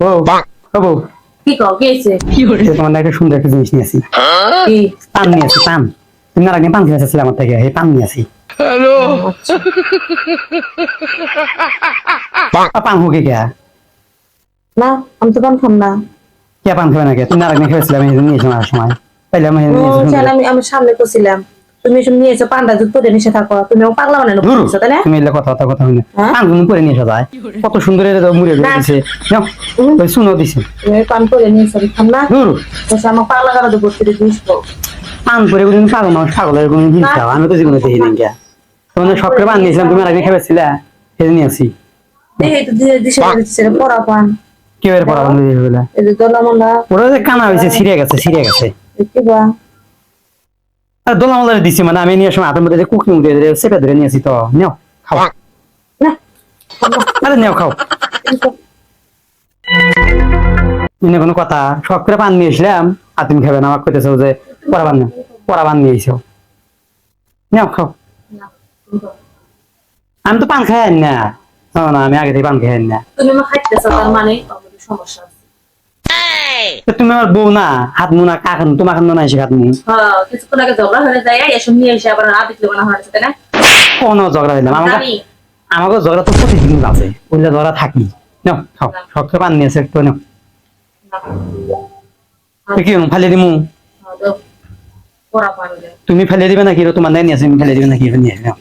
বউ কি কও কি তোমার না একটা সুন্দর একটা জিনিস নিয়েছি কি? পান নিয়েছি পান। তুমি আর একদিন পান খেয়েছিলে আমার থেকে এই পান নিয়েছি আ, পান হোক কে না আমি তো পান খাম না। কে পান খাবে নাকি? তুমি আর একদিন খেয়েছিলে আমি নিয়েছি আমার সময়। আমি আমি সামনে করছিলাম তুমি এসব নিয়েছো পান্ডা দুধ পরে থাকো। তুমি পাগলা বানানো ধুর, করছ তাই না? তুমি এলে কথা কথা কথা হ্যাঁ? পান নিয়ে যায়। কত সুন্দর এটা তো মুড়ে না। নাও ওই শুনো দিছে। তুমি পান খাম না। দূর আমার পাগলা গাড়া দিস পান পাগল ছাগলের হিল খাও আমি তো জীবনে দেখি নাই গিয়া। করে পান নিয়েছিলাম তুমি আর একদিন খেয়েছিলে সেই নিয়ে আসি দেখে তো দিয়ে দিছে পড়া পান। কেউ পড়া বন্ধ দিয়ে এই যে দলামলা ওরা যে কানা হয়েছে ছিঁড়ে গেছে ছিঁড়ে গেছে। বা? আর দোলা মলা দিছি মানে আমি নিয়ে সময় হাতের মধ্যে কুকিং দিয়ে চেপে ধরে নিয়েছি তো। নেও, খাও। আরে নেও, খাও। এনে কোনো কথা, সব করে পান নিয়ে এসলাম আর তুমি খাবে না আমার কইতেছো যে পড়া পান না পান নিয়ে এসো নেও, খাও। আমি তো পান খাই না। না আমি আগে থেকে পান খাই না। তুমি খাইতেছো, তার মানে? সমস্যা তুমি আমার বউ না হাত মুনা কাকান তোমার না। এসে কিছুক্ষণ আগে ঝগড়া হয়ে যায় এসব নিয়ে এসে আবার না? কোনো ঝগড়া দিলাম আমাকে আমাকে ঝগড়া তো প্রতিদিন আছে ঝগড়া থাকি। নাও খাও পান নিয়েছে একটু নাও। কি ফালিয়ে দিমু। তুমি ফেলে দিবে নাকি তোমার নাই নিয়েছে তুমি ফেলে দিবে নাকি নিয়ে নাও।